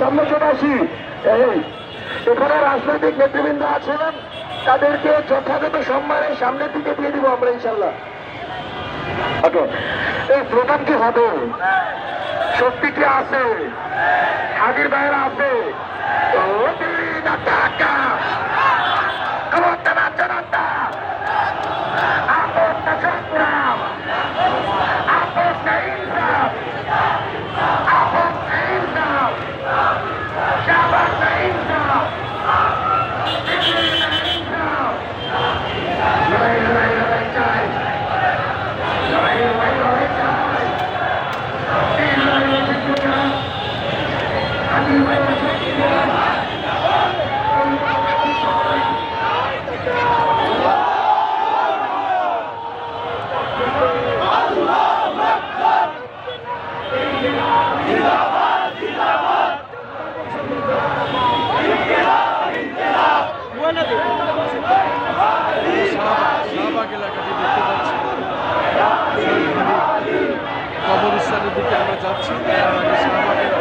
সামনে চলে আসি। এখানে রাজনৈতিক নেতৃবৃন্দ আছেন। তাদেরকে যথাযথ সম্মানের সামনের দিকে দিয়ে দিব আমরা ইনশাল্লাহ এই প্রোগ্রাম কি হবে? সত্যি কি আছে? হাজির ভাইয়েরা আছে? কবরস্থানের দিকে আমরা যাচ্ছি। তার আগে শাহবাগের